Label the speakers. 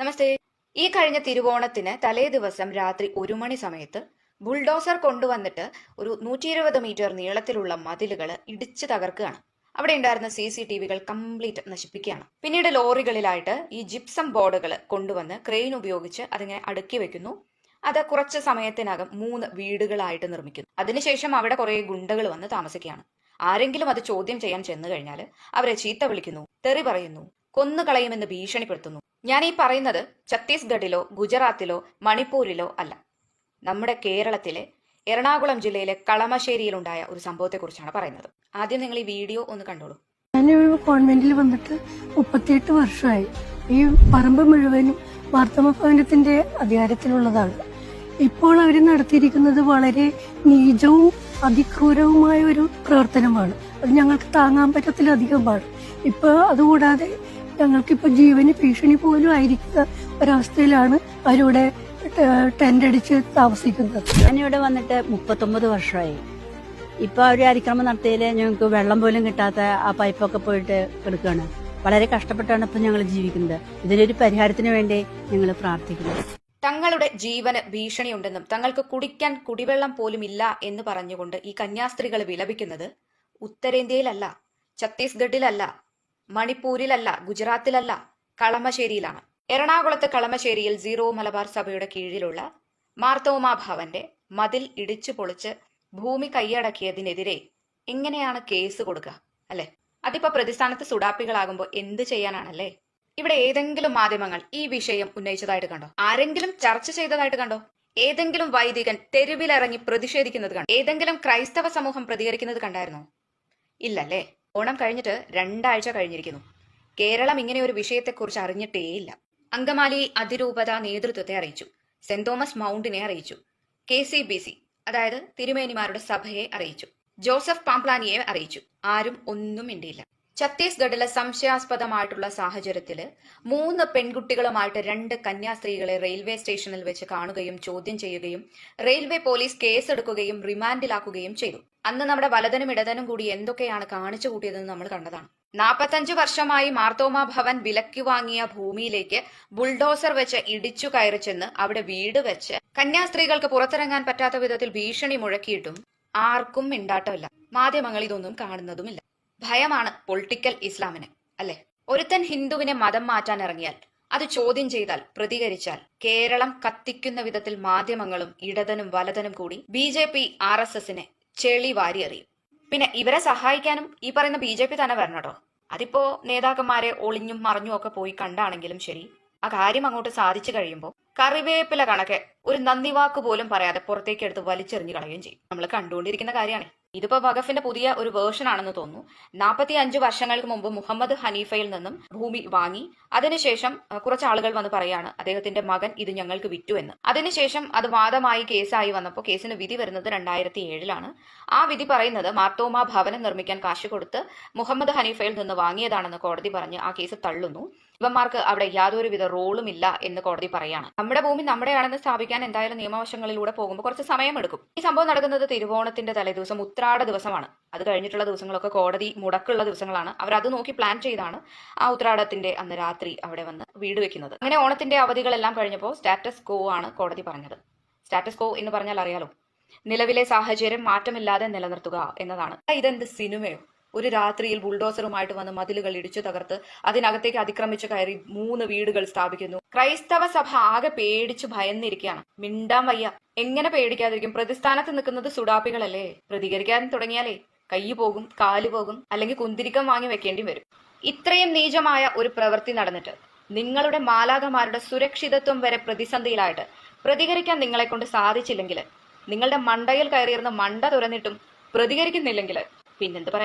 Speaker 1: നമസ്തേ. ഈ കഴിഞ്ഞ തിരുവോണത്തിന് തലേ ദിവസം രാത്രി ഒരു മണി സമയത്ത് ബുൾഡോസർ കൊണ്ടുവന്നിട്ട് ഒരു നൂറ്റി ഇരുപത് മീറ്റർ നീളത്തിലുള്ള മതിലുകൾ ഇടിച്ചു തകർക്കുകയാണ്. അവിടെ ഉണ്ടായിരുന്ന സി സി ടി വികൾ കംപ്ലീറ്റ് നശിപ്പിക്കുകയാണ്. പിന്നീട് ലോറികളിലായിട്ട് ഈ ജിപ്സം ബോർഡുകൾ കൊണ്ടുവന്ന് ക്രെയിൻ ഉപയോഗിച്ച് അതിങ്ങനെ അടുക്കി വെക്കുന്നു. അത് കുറച്ച് സമയത്തിനകം മൂന്ന് വീടുകളായിട്ട് നിർമ്മിക്കുന്നു. അതിനുശേഷം അവിടെ കുറെ ഗുണ്ടകൾ വന്ന് താമസിക്കുകയാണ്. ആരെങ്കിലും അത് ചോദ്യം ചെയ്യാൻ ചെന്നു കഴിഞ്ഞാൽ അവരെ ചീത്ത വിളിക്കുന്നു തെറി പറയുന്നു കൊന്നുകളയുമെന്ന് ഭീഷണിപ്പെടുത്തുന്നു. ഞാൻ ഈ പറയുന്നത് ഛത്തീസ്ഗഡിലോ ഗുജറാത്തിലോ മണിപ്പൂരിലോ അല്ല. നമ്മുടെ കേരളത്തിലെ എറണാകുളം ജില്ലയിലെ കളമശ്ശേരിയിലുണ്ടായ ഒരു സംഭവത്തെക്കുറിച്ചാണ് പറയുന്നത്. ആദ്യം നിങ്ങൾ ഈ വീഡിയോ ഒന്ന് കണ്ടോളൂ.
Speaker 2: ഞാനൊരു കോൺവെന്റിൽ വന്നിട്ട് മുപ്പത്തിയെട്ട് വർഷമായി. ഈ പറമ്പ് മുഴുവനും മാർത്തമ ഭവനത്തിന്റെ അധികാരത്തിലുള്ളതാണ്. ഇപ്പോൾ അവർ നടത്തിയിരിക്കുന്നത് വളരെ നീചവും അതിക്രൂരവുമായ ഒരു പ്രവർത്തനമാണ്. അത് ഞങ്ങൾക്ക് താങ്ങാൻ പറ്റത്തിലധികമാണ്. ഇപ്പൊ അതുകൂടാതെ ഞങ്ങൾക്കിപ്പോ ജീവന് ഭീഷണി പോലും ആയിരിക്കുന്ന ഒരവസ്ഥയിലാണ് അവരിവിടെ ടെന്റ് അടിച്ച് താമസിക്കുന്നത്.
Speaker 3: ഞാനിവിടെ വന്നിട്ട് മുപ്പത്തൊമ്പത് വർഷമായി. ഇപ്പൊ അവർ അതിക്രമം നടത്തിയതിൽ ഞങ്ങൾക്ക് വെള്ളം പോലും കിട്ടാത്ത ആ പൈപ്പൊക്കെ പോയിട്ട് കിടക്കുകയാണ്. വളരെ കഷ്ടപ്പെട്ടാണ് ഇപ്പൊ ഞങ്ങൾ ജീവിക്കുന്നത്. ഇതിനൊരു പരിഹാരത്തിന് വേണ്ടി ഞങ്ങൾ പ്രാർത്ഥിക്കുന്നു.
Speaker 1: തങ്ങളുടെ ജീവന് ഭീഷണിയുണ്ടെന്നും തങ്ങൾക്ക് കുടിക്കാൻ കുടിവെള്ളം പോലും ഇല്ല എന്ന് പറഞ്ഞുകൊണ്ട് ഈ കന്യാസ്ത്രീകൾ വിലപിക്കുന്നത് ഉത്തരേന്ത്യയിലല്ല ഛത്തീസ്ഗഡിലല്ല മണിപ്പൂരിലല്ല ഗുജറാത്തിലല്ല കളമശ്ശേരിയിലാണ്. എറണാകുളത്ത് കളമശ്ശേരിയിൽ സീറോ മലബാർ സഭയുടെ കീഴിലുള്ള മാർത്തോമ ഭവന്റെ മതിൽ ഇടിച്ചു പൊളിച്ച് ഭൂമി കൈയടക്കിയതിനെതിരെ എങ്ങനെയാണ് കേസ് കൊടുക്കുക അല്ലെ? അതിപ്പോ പ്രതിസ്ഥാനത്ത് സുഡാപ്പികളാകുമ്പോൾ എന്ത് ചെയ്യാനാണല്ലേ? ഇവിടെ ഏതെങ്കിലും മാധ്യമങ്ങൾ ഈ വിഷയം ഉന്നയിച്ചതായിട്ട് കണ്ടോ? ആരെങ്കിലും ചർച്ച ചെയ്തതായിട്ട് കണ്ടോ? ഏതെങ്കിലും വൈദികൻ തെരുവിലിറങ്ങി പ്രതിഷേധിക്കുന്നത് കണ്ടോ? ഏതെങ്കിലും ക്രൈസ്തവ സമൂഹം പ്രതികരിക്കുന്നത് കണ്ടായിരുന്നോ? ഇല്ലല്ലേ? ഓണം കഴിഞ്ഞിട്ട് രണ്ടാഴ്ച കഴിഞ്ഞിരിക്കുന്നു. കേരളം ഇങ്ങനെ ഒരു വിഷയത്തെക്കുറിച്ച് അറിഞ്ഞിട്ടേയില്ല. അങ്കമാലി അതിരൂപത നേതൃത്വത്തെ അറിയിച്ചു. സെന്റ് തോമസ് മൗണ്ടിനെ അറിയിച്ചു. കെ സി ബി സി അതായത് തിരുമേനിമാരുടെ സഭയെ അറിയിച്ചു. ജോസഫ് പാംപ്ലാനിയെ അറിയിച്ചു. ആരും ഒന്നും മിണ്ടിയില്ല. ഛത്തീസ്ഗഡിലെ സംശയാസ്പദമായിട്ടുള്ള സാഹചര്യത്തിൽ മൂന്ന് പെൺകുട്ടികളുമായിട്ട് രണ്ട് കന്യാസ്ത്രീകളെ റെയിൽവേ സ്റ്റേഷനിൽ വെച്ച് കാണുകയും ചോദ്യം ചെയ്യുകയും റെയിൽവേ പോലീസ് കേസെടുക്കുകയും റിമാൻഡിലാക്കുകയും ചെയ്തു. അന്ന് നമ്മുടെ വലതനും ഇടതനും കൂടി എന്തൊക്കെയാണ് കാണിച്ചു കൂട്ടിയതെന്ന് നമ്മൾ കണ്ടതാണ്. നാൽപ്പത്തഞ്ച് വർഷമായി മാർത്തോമ ഭവൻ വിലക്ക് വാങ്ങിയ ഭൂമിയിലേക്ക് ബുൾഡോസർ വെച്ച് ഇടിച്ചു കയറി ചെന്ന് അവിടെ വീട് വെച്ച് കന്യാസ്ത്രീകൾക്ക് പുറത്തിറങ്ങാൻ പറ്റാത്ത വിധത്തിൽ ഭീഷണി മുഴക്കിയിട്ടും ആർക്കും മിണ്ടാട്ടമില്ല. മാധ്യമങ്ങൾ ഇതൊന്നും കാണുന്നതുമില്ല. ഭയമാണ് പൊളിറ്റിക്കൽ ഇസ്ലാമിന് അല്ലെ? ഒരുത്തൻ ഹിന്ദുവിനെ മതം മാറ്റാൻ ഇറങ്ങിയാൽ അത് ചോദ്യം ചെയ്താൽ പ്രതികരിച്ചാൽ കേരളം കത്തിക്കുന്ന വിധത്തിൽ മാധ്യമങ്ങളും ഇടതനും വലതനും കൂടി B J P R S എസിനെ ചെളി വാരിയെറിയും പിന്നെ ഇവരെ സഹായിക്കാനും ഈ പറയുന്ന ബി ജെ പി തന്നെ വരണം കേട്ടോ അതിപ്പോ നേതാക്കന്മാരെ ഒളിഞ്ഞും മറിഞ്ഞും ഒക്കെ പോയി കണ്ടാണെങ്കിലും ശരി. ആ കാര്യം അങ്ങോട്ട് സാധിച്ചു കഴിയുമ്പോൾ കറിവേപ്പില കണക്കെ ഒരു നന്ദി വാക്ക് പോലും പറയാതെ പുറത്തേക്ക് എടുത്ത് വലിച്ചെറിഞ്ഞു കളയുകയും ചെയ്യും. നമ്മൾ കണ്ടുകൊണ്ടിരിക്കുന്ന കാര്യമാണ്. ഇതിപ്പോ വഖഫിന്റെ പുതിയ ഒരു വേർഷൻ ആണെന്ന് തോന്നുന്നു. നാൽപ്പത്തി അഞ്ച് വർഷങ്ങൾക്ക് മുമ്പ് മുഹമ്മദ് ഹനീഫയിൽ നിന്നും ഭൂമി വാങ്ങി അതിനുശേഷം കുറച്ച് ആളുകൾ വന്ന് പറയാണ് അദ്ദേഹത്തിന്റെ മകൻ ഇത് ഞങ്ങൾക്ക് വിറ്റു എന്ന്. അതിനുശേഷം അത് വാദമായി കേസായി വന്നപ്പോൾ കേസിന് വിധി വരുന്നത് രണ്ടായിരത്തി ഏഴിലാണ് ആ വിധി പറയുന്നത് മാർത്തോമ ഭവനം നിർമ്മിക്കാൻ കാശ് കൊടുത്ത് മുഹമ്മദ് ഹനീഫയിൽ നിന്ന് വാങ്ങിയതാണെന്ന് കോടതി പറഞ്ഞ് ആ കേസ് തള്ളുന്നു. ഇവന്മാർക്ക് അവിടെ യാതൊരുവിധ റോളും ഇല്ല എന്ന് കോടതി പറയാണ്. നമ്മുടെ ഭൂമി നമ്മുടെയാണെന്ന് സ്ഥാപിക്കാൻ എന്തായാലും നിയമവശങ്ങളിലൂടെ പോകുമ്പോൾ കുറച്ച് സമയമെടുക്കും. ഈ സംഭവം നടക്കുന്നത് തിരുവോണത്തിന്റെ തലേദിവസം ഉത്രാട ദിവസമാണ്. അത് കഴിഞ്ഞിട്ടുള്ള ദിവസങ്ങളൊക്കെ കോടതി മുടക്കുള്ള ദിവസങ്ങളാണ്. അവർ അത് നോക്കി പ്ലാൻ ചെയ്താണ് ആ ഉത്രാടത്തിന്റെ അന്ന് രാത്രി അവിടെ വന്ന് വീട് വെക്കുന്നത്. അങ്ങനെ ഓണത്തിന്റെ അവധികളെല്ലാം കഴിഞ്ഞപ്പോൾ സ്റ്റാറ്റസ് കോ ആണ് കോടതി പറഞ്ഞത്. സ്റ്റാറ്റസ് കോ എന്ന് പറഞ്ഞാൽ അറിയാലോ നിലവിലെ സാഹചര്യം മാറ്റമില്ലാതെ നിലനിർത്തുക എന്നതാണ്. ഇതെന്ത് സിനിമയോ? ഒരു രാത്രിയിൽ ബുൾഡോസറുമായിട്ട് വന്ന് മതിലുകൾ ഇടിച്ചു തകർത്ത് അതിനകത്തേക്ക് അതിക്രമിച്ചു കയറി മൂന്ന് വീടുകൾ സ്ഥാപിക്കുന്നു. ക്രൈസ്തവ സഭ ആകെ പേടിച്ചു ഭയന്നിരിക്കുകയാണ്. മിണ്ടാൻ വയ്യ. എങ്ങനെ പേടിക്കാതിരിക്കും? പ്രതിസ്ഥാനത്ത് നിൽക്കുന്നത് സുഡാപ്പികളല്ലേ? പ്രതികരിക്കാൻ തുടങ്ങിയാലേ കൈ പോകും കാൽ പോകും അല്ലെങ്കിൽ കുന്തിരിക്കം വാങ്ങി വെക്കേണ്ടി വരും. ഇത്രയും നീചമായ ഒരു പ്രവൃത്തി നടന്നിട്ട് നിങ്ങളുടെ മാലാകമാരുടെ സുരക്ഷിതത്വം വരെ പ്രതിസന്ധിയിലായിട്ട് പ്രതികരിക്കാൻ നിങ്ങളെ കൊണ്ട് സാധിച്ചില്ലെങ്കിൽ നിങ്ങളുടെ മണ്ടയിൽ കയറിയിരുന്ന മണ്ട തുറന്നിട്ടും പ്രതികരിക്കുന്നില്ലെങ്കിൽ പിന്നെന്ത് പറയാം?